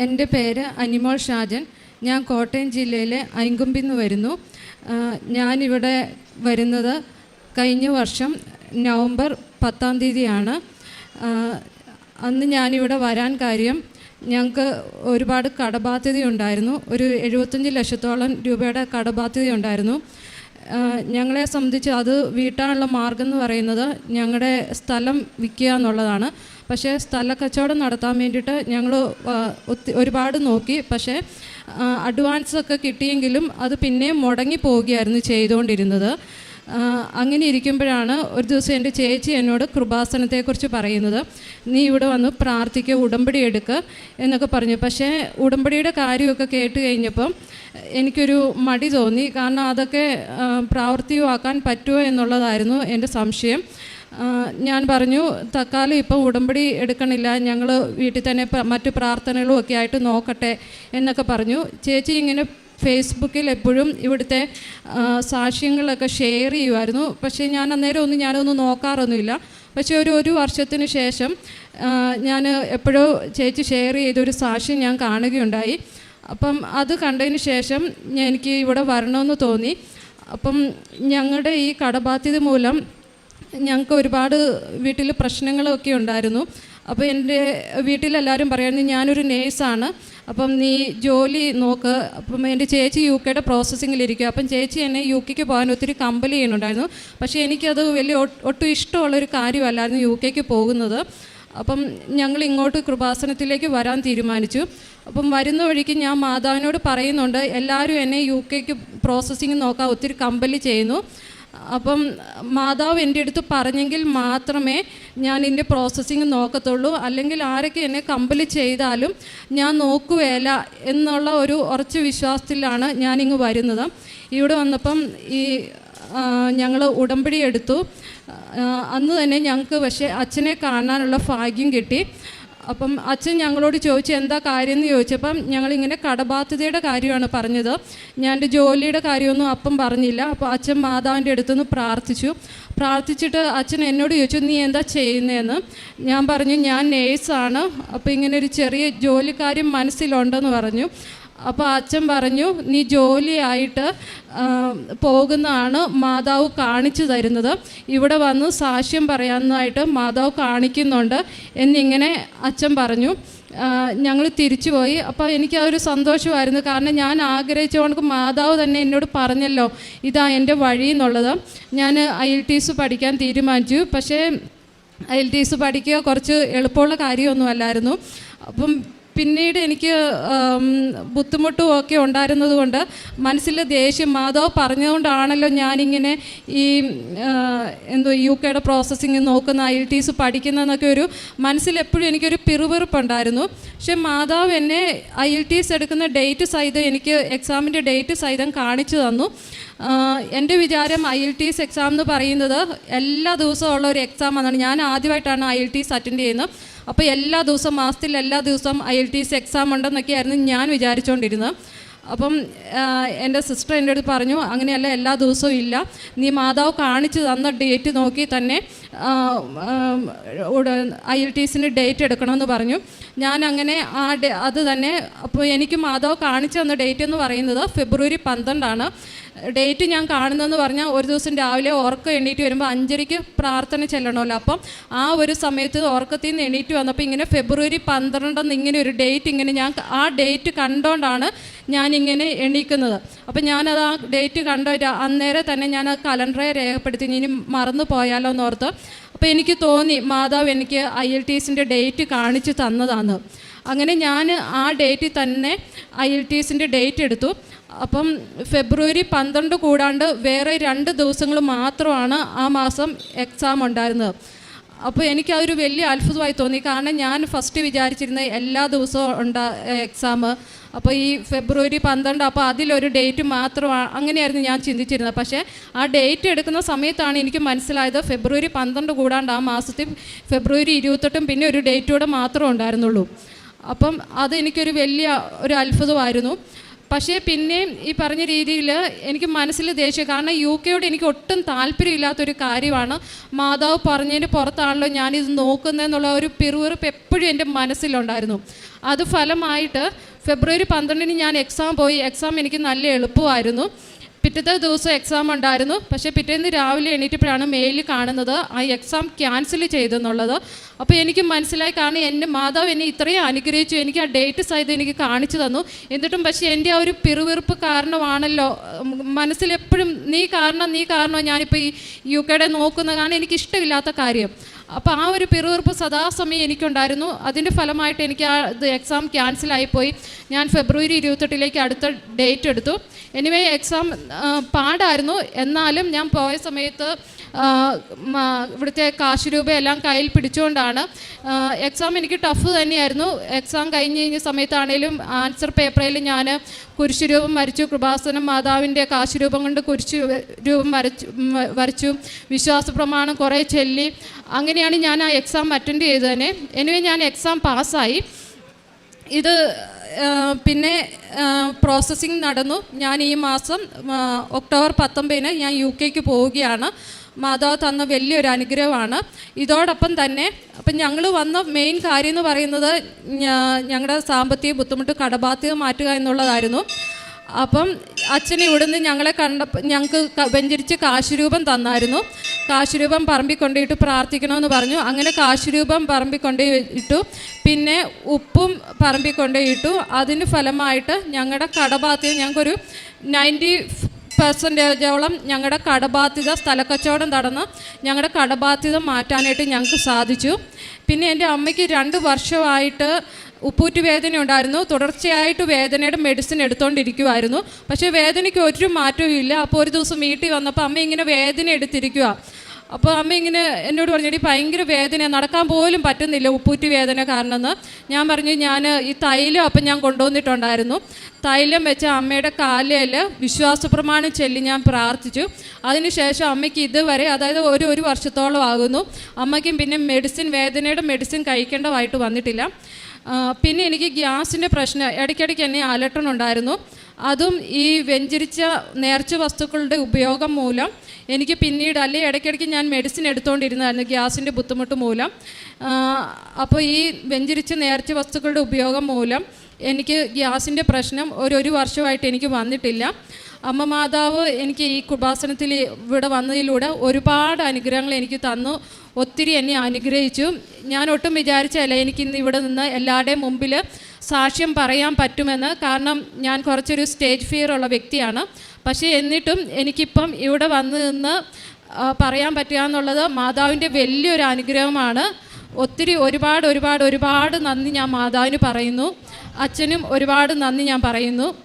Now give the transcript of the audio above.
എന്റെ പേര് അനിമോൾ ഷാജൻ. ഞാൻ കോട്ടയം ജില്ലയിലെ ഐങ്കുമ്പിൽ നിന്ന് വരുന്നു ഞാനിവിടെ വരുന്നത് കഴിഞ്ഞ വർഷം നവംബർ പത്താം തീയതിയാണ്. അന്ന് ഞാനിവിടെ വരാൻ കാര്യം ഞങ്ങൾക്ക് ഒരുപാട് കടബാധ്യതയുണ്ടായിരുന്നു. ഒരു എഴുപത്തഞ്ച് ലക്ഷത്തോളം രൂപയുടെ കടബാധ്യതയുണ്ടായിരുന്നു. ഞങ്ങളെ സംബന്ധിച്ച് അത് വീട്ടാനുള്ള മാർഗം എന്ന് പറയുന്നത് ഞങ്ങളുടെ സ്ഥലം വിൽക്കുക എന്നുള്ളതാണ്. പക്ഷേ സ്ഥല കച്ചവടം നടത്താൻ വേണ്ടിയിട്ട് ഞങ്ങൾ ഒരുപാട് നോക്കി. പക്ഷേ അഡ്വാൻസ് ഒക്കെ കിട്ടിയെങ്കിലും അത് പിന്നെയും മുടങ്ങി പോവുകയായിരുന്നു ചെയ്തുകൊണ്ടിരുന്നത്. അങ്ങനെ ഇരിക്കുമ്പോഴാണ് ഒരു ദിവസം എന്റെ ചേച്ചി എന്നോട് കൃപാസനത്തെക്കുറിച്ച് പറയുന്നത്. നീ ഇവിടെ വന്ന് പ്രാർത്ഥിക്കുക ഉടമ്പടി എടുക്കുക എന്നൊക്കെ പറഞ്ഞു. പക്ഷേ ഉടമ്പടിയുടെ കാര്യമൊക്കെ കേട്ട് കഴിഞ്ഞപ്പം എനിക്കൊരു മടി തോന്നി. കാരണം അതൊക്കെ പ്രാവർത്തികമാക്കാൻ പറ്റുമോ എന്നുള്ളതായിരുന്നു എന്റെ സംശയം. ഞാൻ പറഞ്ഞു തക്കാലം ഇപ്പോൾ ഉടമ്പടി എടുക്കണില്ല. ഞങ്ങൾ വീട്ടിൽ തന്നെ മറ്റു പ്രാർത്ഥനകളും ഒക്കെ ആയിട്ട് നോക്കട്ടെ എന്നൊക്കെ പറഞ്ഞു. ചേച്ചി ഇങ്ങനെ ഫേസ്ബുക്കിൽ എപ്പോഴും ഇവിടുത്തെ സാക്ഷ്യങ്ങളൊക്കെ ഷെയർ ചെയ്യുമായിരുന്നു. പക്ഷേ ഞാൻ അന്നേരം ഒന്നും ഞാനൊന്നും നോക്കാറൊന്നുമില്ല. പക്ഷേ ഒരു ഒരു വർഷത്തിന് ശേഷം ഞാൻ എപ്പോഴോ ചേച്ചി ഷെയർ ചെയ്തൊരു സാക്ഷ്യം ഞാൻ കാണുകയുണ്ടായി. അപ്പം അത് കണ്ടതിന് ശേഷം എനിക്ക് ഇവിടെ വരണമെന്ന് തോന്നി. അപ്പം ഞങ്ങളുടെ ഈ കടബാധ്യത മൂലം ഞങ്ങൾക്ക് ഒരുപാട് വീട്ടിൽ പ്രശ്നങ്ങളൊക്കെ ഉണ്ടായിരുന്നു. അപ്പോൾ എന്റെ വീട്ടിലെല്ലാവരും പറയുന്നത് ഞാനൊരു നേഴ്സാണ്. അപ്പം നീ ജോലി നോക്ക്. അപ്പം എന്റെ ചേച്ചി യു കെയുടെ പ്രോസസ്സിങ്ങിലിരിക്കുക അപ്പം ചേച്ചി എന്നെ യു കെക്ക് പോകാൻ ഒത്തിരി കമ്പൽ ചെയ്യുന്നുണ്ടായിരുന്നു. പക്ഷേ എനിക്കത് വലിയ ഒട്ടും ഇഷ്ടമുള്ളൊരു കാര്യമല്ലായിരുന്നു യു കെക്ക് പോകുന്നത്. അപ്പം ഞങ്ങൾ ഇങ്ങോട്ട് കൃപാസനത്തിലേക്ക് വരാൻ തീരുമാനിച്ചു. അപ്പം വരുന്ന വഴിക്ക് ഞാൻ മാതാവിനോട് പറയുന്നുണ്ട് എല്ലാവരും എന്നെ യു കെക്ക് പ്രോസസ്സിങ് നോക്കാൻ ഒത്തിരി കമ്പൽ ചെയ്യുന്നു. അപ്പം മാതാവ് എന്റെ അടുത്ത് പറഞ്ഞെങ്കിൽ മാത്രമേ ഞാൻ ഇതിന്റെ പ്രോസസ്സിങ് നോക്കത്തുള്ളൂ. അല്ലെങ്കിൽ ആരൊക്കെ എന്നെ കമ്പൽ ചെയ്താലും ഞാൻ നോക്കുകയില്ല എന്നുള്ള ഒരു ഉറച്ച വിശ്വാസത്തിലാണ് ഞാനിങ്ങ് വരുന്നത്. ഇവിടെ വന്നപ്പം ഈ ഞങ്ങൾ ഉടമ്പടി എടുത്തു. അന്ന് തന്നെ ഞങ്ങൾക്ക് പക്ഷേ അച്ഛനെ കാണാനുള്ള ഭാഗ്യം കിട്ടി. അപ്പം അച്ഛൻ ഞങ്ങളോട് ചോദിച്ചു എന്താ കാര്യം എന്ന് ചോദിച്ചപ്പം ഞങ്ങളിങ്ങനെ കടബാധ്യതയുടെ കാര്യമാണ് പറഞ്ഞത്. ഞാൻ എന്റെ ജോലിയുടെ കാര്യമൊന്നും അപ്പം പറഞ്ഞില്ല. അപ്പോൾ അച്ഛൻ മാതാവിന്റെ അടുത്തുനിന്ന് പ്രാർത്ഥിച്ചു. പ്രാർത്ഥിച്ചിട്ട് അച്ഛൻ എന്നോട് ചോദിച്ചു നീ എന്താ ചെയ്യുന്നതെന്ന് ഞാൻ പറഞ്ഞു ഞാൻ നേഴ്സാണ് അപ്പോൾ ഇങ്ങനെ ഒരു ചെറിയ ജോലിക്കാര്യം മനസ്സിലുണ്ടെന്ന് പറഞ്ഞു. അപ്പോൾ അച്ഛൻ പറഞ്ഞു നീ ജോലിയായിട്ട് പോകുന്നതാണ് മാതാവ് കാണിച്ചു തരുന്നത്. ഇവിടെ വന്ന് സാക്ഷ്യം പറയാനായിട്ട് മാതാവ് കാണിക്കുന്നുണ്ട്. എന്നിങ്ങനെ അച്ഛൻ പറഞ്ഞു ഞങ്ങൾ തിരിച്ചു പോയി. അപ്പോൾ എനിക്ക് ഒരു സന്തോഷമായിരുന്നു. കാരണം ഞാൻ ആഗ്രഹിച്ചുകൊണ്ട് മാതാവ് തന്നെ എന്നോട് പറഞ്ഞല്ലോ ഇതാ എന്റെ വഴി എന്നുള്ളത്. ഞാൻ ഐ എൽ ടി എസ് പഠിക്കാൻ തീരുമാനിച്ചു. പക്ഷേ ഐ എൽ ടി എസ് പഠിക്കുക കുറച്ച് എളുപ്പമുള്ള കാര്യമൊന്നുമല്ലായിരുന്നു. അപ്പം പിന്നീട് എനിക്ക് ബുദ്ധിമുട്ടും ഒക്കെ ഉണ്ടായിരുന്നതുകൊണ്ട് മനസ്സിൽ ദേഷ്യം മാധവ് പറഞ്ഞതുകൊണ്ടാണല്ലോ ഞാനിങ്ങനെ ഈ എന്തോ യു കെയുടെ പ്രോസസ്സിങ് നോക്കുന്ന ഐ ടി എസ് പഠിക്കുന്നതെന്നൊക്കെ ഒരു മനസ്സിൽ എപ്പോഴും എനിക്കൊരു പിറുപിറുപ്പുണ്ടായിരുന്നു. പക്ഷെ മാധവ് എന്നെ ഐ ടി എസ് എടുക്കുന്ന ഡേറ്റ് സഹിതം എനിക്ക് എക്സാമിന്റെ ഡേറ്റ് സഹിതം കാണിച്ചു തന്നു. എന്റെ വിചാരം I L T S exam എന്ന് പറയുന്നത് എല്ലാ ദിവസവും ഉള്ള ഒരു എക്സാം ആണ് ഞാൻ ആദ്യമായിട്ടാണ് I L T S attend ചെയ്യുന്നത്. അപ്പോൾ എല്ലാ ദിവസവും മാസത്തിൽ എല്ലാ ദിവസവും I L T S exam ഉണ്ടെന്നൊക്കെയായിരുന്നു ഞാൻ വിചാരിച്ചുകൊണ്ടിരുന്നത് അപ്പം എന്റെ സിസ്റ്റർ എന്റെ അടുത്ത് പറഞ്ഞു അങ്ങനെയല്ല എല്ലാ ദിവസവും ഇല്ല. നീ മാതാവ് കാണിച്ചു തന്ന ഡേറ്റ് നോക്കി തന്നെ ഐ എൽ ടി എസിന്റെ ഡേറ്റ് എടുക്കണമെന്ന് പറഞ്ഞു. ഞാൻ അങ്ങനെ ആ ഡേ അത് തന്നെ അപ്പോൾ എനിക്ക് മാതാവ് കാണിച്ചു തന്ന ഡേറ്റ് എന്ന് പറയുന്നത് ഫെബ്രുവരി പന്ത്രണ്ടാണ്. ഡേറ്റ് ഞാൻ കാണുന്നതെന്ന് പറഞ്ഞാൽ ഒരു ദിവസം രാവിലെ ഉറക്കം എണീറ്റ് വരുമ്പോൾ അഞ്ചരയ്ക്ക് പ്രാർത്ഥന ചെല്ലണമല്ലോ. അപ്പം ആ ഒരു സമയത്ത് ഉറക്കത്തിൽ നിന്ന് എണീറ്റ് വന്നപ്പോൾ ഇങ്ങനെ ഫെബ്രുവരി പന്ത്രണ്ടെന്ന് ഇങ്ങനെ ഒരു ഡേറ്റ് ഇങ്ങനെ ഞാൻ ആ ഡേറ്റ് കണ്ടുകൊണ്ടാണ് ഞാനിങ്ങനെ എണീക്കുന്നത്. അപ്പം ഞാനത് ആ ഡേറ്റ് കണ്ട അന്നേരം തന്നെ ഞാൻ ആ കലണ്ടറെ രേഖപ്പെടുത്തി. ഇനി മറന്നു പോയാലോ എന്ന് എന്നോർത്ത് അപ്പോൾ എനിക്ക് തോന്നി മാതാവ് എനിക്ക് ഐ എൽ ടി എസിന്റെ ഡേറ്റ് കാണിച്ചു തന്നതാണ് അങ്ങനെ ഞാൻ ആ ഡേറ്റിൽ തന്നെ ഐ എൽ ടി എസിന്റെ ഡേറ്റ് എടുത്തു. അപ്പം ഫെബ്രുവരി പന്ത്രണ്ട് കൂടാണ്ട് വേറെ രണ്ട് ദിവസങ്ങൾ മാത്രമാണ് ആ മാസം എക്സാം ഉണ്ടായിരുന്നത്. അപ്പോൾ എനിക്ക് അതൊരു വലിയ അത്ഭുതമായി തോന്നി. കാരണം ഞാൻ ഫസ്റ്റ് വിചാരിച്ചിരുന്ന എല്ലാ ദിവസവും ഉണ്ടാ എക്സാം അപ്പോൾ ഈ ഫെബ്രുവരി പന്ത്രണ്ട് അപ്പോൾ അതിലൊരു ഡേറ്റ് മാത്രമാണ് അങ്ങനെയായിരുന്നു ഞാൻ ചിന്തിച്ചിരുന്നത്. പക്ഷേ ആ ഡേറ്റ് എടുക്കുന്ന സമയത്താണ് എനിക്ക് മനസ്സിലായത് ഫെബ്രുവരി പന്ത്രണ്ട് കൂടാണ്ട് ആ മാസത്തിൽ ഫെബ്രുവരി ഇരുപത്തെട്ടും പിന്നെ ഒരു ഡേറ്റ് കൂടെ മാത്രമേ ഉണ്ടായിരുന്നുള്ളൂ. അപ്പം അതെനിക്കൊരു വലിയ ഒരു അത്ഭുതമായിരുന്നു. പക്ഷേ പിന്നെയും ഈ പറഞ്ഞ രീതിയിൽ എനിക്ക് മനസ്സിൽ ദേഷ്യം കാരണം യു കെയോട് എനിക്ക് ഒട്ടും താല്പര്യമില്ലാത്തൊരു കാര്യമാണ്. മാതാവ് പറഞ്ഞതിന് പുറത്താണല്ലോ ഞാനിത് നോക്കുന്നതെന്നുള്ള ഒരു പിറുവിറുപ്പ് എപ്പോഴും എന്റെ മനസ്സിലുണ്ടായിരുന്നു. അത് ഫലമായിട്ട് ഫെബ്രുവരി പന്ത്രണ്ടിന് ഞാൻ എക്സാം പോയി. എക്സാം എനിക്ക് നല്ല എളുപ്പമായിരുന്നു. പിറ്റത്തെ ദിവസം എക്സാം ഉണ്ടായിരുന്നു. പക്ഷേ പിറ്റേന്ന് രാവിലെ എണീറ്റപ്പോഴാണ് മെയിൽ കാണുന്നത്. ആ എക്സാം ക്യാൻസൽ ചെയ്തെന്നുള്ളത് അപ്പോൾ എനിക്ക് മനസ്സിലായി കാരണം എന്റെ മാതാവ് എന്നെ ഇത്രയും അനുഗ്രഹിച്ചു. എനിക്ക് ആ ഡേറ്റ് സഹിതം എനിക്ക് കാണിച്ചു തന്നു. എന്നിട്ടും പക്ഷേ എന്റെ ആ ഒരു പിറുവിറുപ്പ് കാരണമാണല്ലോ. മനസ്സിലെപ്പോഴും നീ കാരണം നീ കാരണം ഞാനിപ്പോൾ ഈ യു കെയുടെ നോക്കുന്ന കാരണം എനിക്ക് ഇഷ്ടമില്ലാത്ത കാര്യം. അപ്പോൾ ആ ഒരു പിറുവിറുപ്പ് സദാസമയം എനിക്കുണ്ടായിരുന്നു. അതിന്റെ ഫലമായിട്ട് എനിക്ക് ആ ഇത് എക്സാം ക്യാൻസലായിപ്പോയി ഞാൻ ഫെബ്രുവരി ഇരുപത്തെട്ടിലേക്ക് അടുത്ത ഡേറ്റ് എടുത്തു. എനിവേ എക്സാം പാടായിരുന്നു. എന്നാലും ഞാൻ പോയ സമയത്ത് ഇവിടുത്തെ കാശ് രൂപയെല്ലാം കയ്യിൽ പിടിച്ചുകൊണ്ടാണ് എക്സാം എനിക്ക് ടഫ് തന്നെയായിരുന്നു. എക്സാം കഴിഞ്ഞ് കഴിഞ്ഞ സമയത്താണേലും ആൻസർ പേപ്പറിൽ ഞാൻ കുരിശ് രൂപം വരച്ചു കൃപാസനം മാതാവിന്റെ കാശ് രൂപം കൊണ്ട് കുരിശ് രൂപം വരച്ചു വരച്ചു വിശ്വാസ പ്രമാണം കുറേ ചൊല്ലി. അങ്ങനെയാണ് ഞാൻ ആ എക്സാം അറ്റൻഡ് ചെയ്തതന്നെ എനിവേ ഞാൻ എക്സാം പാസ്സായി ഇത് പിന്നെ പ്രോസസ്സിങ് നടന്നു. ഞാൻ ഈ മാസം ഒക്ടോബർ പത്തൊമ്പതിന് ഞാൻ യു കെക്ക് പോവുകയാണ്. മാതാവ് തന്ന വലിയൊരു അനുഗ്രഹമാണ്. ഇതോടൊപ്പം തന്നെ അപ്പം ഞങ്ങൾ വന്ന മെയിൻ കാര്യം എന്ന് പറയുന്നത് ഞങ്ങളുടെ സാമ്പത്തിക ബുദ്ധിമുട്ട് കടബാധ്യത മാറ്റുക എന്നുള്ളതായിരുന്നു. അപ്പം അച്ഛൻ ഇവിടുന്ന് ഞങ്ങളെ കണ്ടപ്പോൾ ഞങ്ങൾക്ക് വെഞ്ചരിച്ച് കാശുരൂപം തന്നായിരുന്നു. കാശുരൂപം പറമ്പിൽ കൊണ്ടുപോയിട്ട് പ്രാർത്ഥിക്കണമെന്ന് പറഞ്ഞു. അങ്ങനെ കാശുരൂപം പറമ്പിൽ പിന്നെ ഉപ്പും പറമ്പിൽ അതിന് ഫലമായിട്ട് ഞങ്ങളുടെ കടബാധ്യത ഞങ്ങൾക്കൊരു നയന്റി പെർസെന്റേജോളം ഞങ്ങളുടെ കടബാധ്യത സ്ഥലക്കച്ചവടം നടന്ന് ഞങ്ങളുടെ കടബാധ്യത മാറ്റാനായിട്ട് ഞങ്ങൾക്ക് സാധിച്ചു. പിന്നെ എന്റെ അമ്മയ്ക്ക് രണ്ട് വർഷമായിട്ട് ഉപ്പൂറ്റ് വേദന ഉണ്ടായിരുന്നു. തുടർച്ചയായിട്ട് വേദനയുടെ മെഡിസിൻ എടുത്തുകൊണ്ടിരിക്കുമായിരുന്നു പക്ഷേ വേദനയ്ക്ക് ഒരു മാറ്റവും ഇല്ല അപ്പോൾ ഒരു ദിവസം വീട്ടിൽ വന്നപ്പോൾ അമ്മ ഇങ്ങനെ വേദന എടുത്തിരിക്കുക അപ്പോൾ അമ്മ ഇങ്ങനെ എന്നോട് പറഞ്ഞിട്ട് ഭയങ്കര വേദന നടക്കാൻ പോലും പറ്റുന്നില്ല ഉപ്പൂറ്റി വേദന കാരണം എന്ന് ഞാൻ പറഞ്ഞു ഞാൻ ഈ തൈലം അപ്പം ഞാൻ കൊണ്ടുവന്നിട്ടുണ്ടായിരുന്നു. തൈലം വെച്ച് അമ്മയുടെ കാലയിൽ വിശ്വാസ പ്രമാണം ചൊല്ലി ഞാൻ പ്രാർത്ഥിച്ചു. അതിനുശേഷം അമ്മയ്ക്ക് ഇതുവരെ അതായത് ഒരു ഒരു വർഷത്തോളം ആകുന്നു. അമ്മയ്ക്കും പിന്നെ മെഡിസിൻ വേദനയുടെ മെഡിസിൻ കഴിക്കേണ്ടതായിട്ട് വന്നിട്ടില്ല. പിന്നെ എനിക്ക് ഗ്യാസിന്റെ പ്രശ്നം ഇടയ്ക്കിടയ്ക്ക് എന്നെ അലട്ടണുണ്ടായിരുന്നു. അതും ഈ വെഞ്ചരിച്ച നേർച്ച വസ്തുക്കളുടെ ഉപയോഗം മൂലം എനിക്ക് പിന്നീട് അല്ലെങ്കിൽ ഇടയ്ക്കിടയ്ക്ക് ഞാൻ മെഡിസിൻ എടുത്തുകൊണ്ടിരുന്നതായിരുന്നു ഗ്യാസിന്റെ ബുദ്ധിമുട്ട് മൂലം. അപ്പോൾ ഈ വെഞ്ചരിച്ച നേർച്ച വസ്തുക്കളുടെ ഉപയോഗം മൂലം എനിക്ക് ഗ്യാസിന്റെ പ്രശ്നം ഒരു ഒരു വർഷമായിട്ട് എനിക്ക് വന്നിട്ടില്ല. അമ്മ മാതാവ് എനിക്ക് ഈ കുഭാസനത്തിൽ ഇവിടെ വന്നതിലൂടെ ഒരുപാട് അനുഗ്രഹങ്ങൾ എനിക്ക് തന്നു. ഒത്തിരി എന്നെ അനുഗ്രഹിച്ചു. ഞാൻ ഒട്ടും വിചാരിച്ചല്ല എനിക്ക് ഇന്ന് ഇവിടെ നിന്ന് എല്ലാവരുടെയും മുമ്പിൽ സാക്ഷ്യം പറയാൻ പറ്റുമെന്ന്. കാരണം ഞാൻ കുറച്ചൊരു സ്റ്റേജ് ഫിയർ ഉള്ള വ്യക്തിയാണ്. പക്ഷേ എന്നിട്ടും എനിക്കിപ്പം ഇവിടെ വന്ന് നിന്ന് പറയാൻ പറ്റുക എന്നുള്ളത് മാതാവിന്റെ വലിയൊരു അനുഗ്രഹമാണ്. ഒത്തിരി ഒരുപാട് ഒരുപാട് ഒരുപാട് നന്ദി ഞാൻ മാതാവിന് പറയുന്നു. അച്ഛനും ഒരുപാട് നന്ദി ഞാൻ പറയുന്നു.